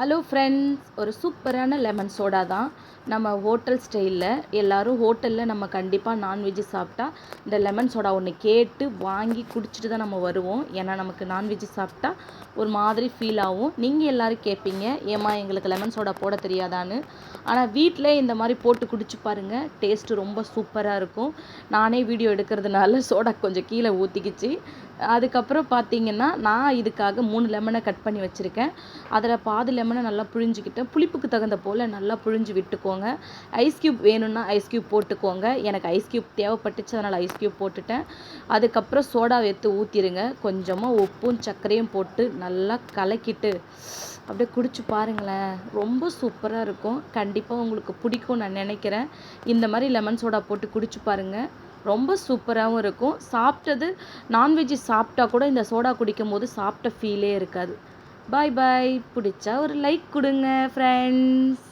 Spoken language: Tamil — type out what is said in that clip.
ஹலோ ஃப்ரெண்ட்ஸ் ஒரு சூப்பரான லெமன் சோடா தான். நம்ம ஹோட்டல் ஸ்டைலில் எல்லோரும் ஹோட்டலில் நம்ம கண்டிப்பாக நான்வெஜ்ஜு சாப்பிட்டா இந்த லெமன் சோடா ஒன்று கேட்டு வாங்கி குடிச்சிட்டு தான் நம்ம வருவோம். ஏன்னா நமக்கு நான்வெஜ் சாப்பிட்டா ஒரு மாதிரி ஃபீல் ஆகும். நீங்கள் எல்லோரும் கேட்பீங்க ஏம்மா எங்களுக்கு லெமன் சோடா போட தெரியாதான்னு? ஆனால் வீட்டில் இந்த மாதிரி போட்டு குடிச்சு பாருங்கள் டேஸ்ட்டு ரொம்ப சூப்பராக இருக்கும். நானே வீடியோ எடுக்கிறதுனால சோடா கொஞ்சம் கீழே ஊற்றிக்கிச்சு அதுக்கப்புறம் பார்த்தீங்கன்னா நான் இதுக்காக மூணு லெமனை கட் பண்ணி வச்சுருக்கேன். அதில் பாதி லெமனை நல்லா புழிஞ்சிக்கிட்டேன் புளிப்புக்கு தகுந்த போல் நல்லா புழிஞ்சு விட்டுக்கோங்க. ஐஸ் க்யூப் வேணும்னா ஐஸ் க்யூப் போட்டுக்கோங்க. எனக்கு ஐஸ் க்யூப் தேவைப்பட்டுச்சு அதனால் ஐஸ் க்யூப் போட்டுட்டேன். அதுக்கப்புறம் சோடா எடுத்து ஊற்றிடுங்க கொஞ்சமாக உப்பும் சர்க்கரையும் போட்டு நல்லா கலக்கிட்டு அப்படியே குடிச்சு பாருங்களேன். ரொம்ப சூப்பராக இருக்கும். கண்டிப்பாக உங்களுக்கு பிடிக்கும் நான் நினைக்கிறேன். இந்த மாதிரி லெமன் சோடா போட்டு குடிச்சு பாருங்கள் ரொம்ப சூப்பராகவும் இருக்கும். சாப்பிட்டது நான்வெஜ்ஜு சாப்பிட்டா கூட இந்த சோடா குடிக்கும் போது சாப்பிட்ட ஃபீலே இருக்காது. பாய் பாய் பிடிச்சா ஒரு லைக் கொடுங்க ஃப்ரெண்ட்ஸ்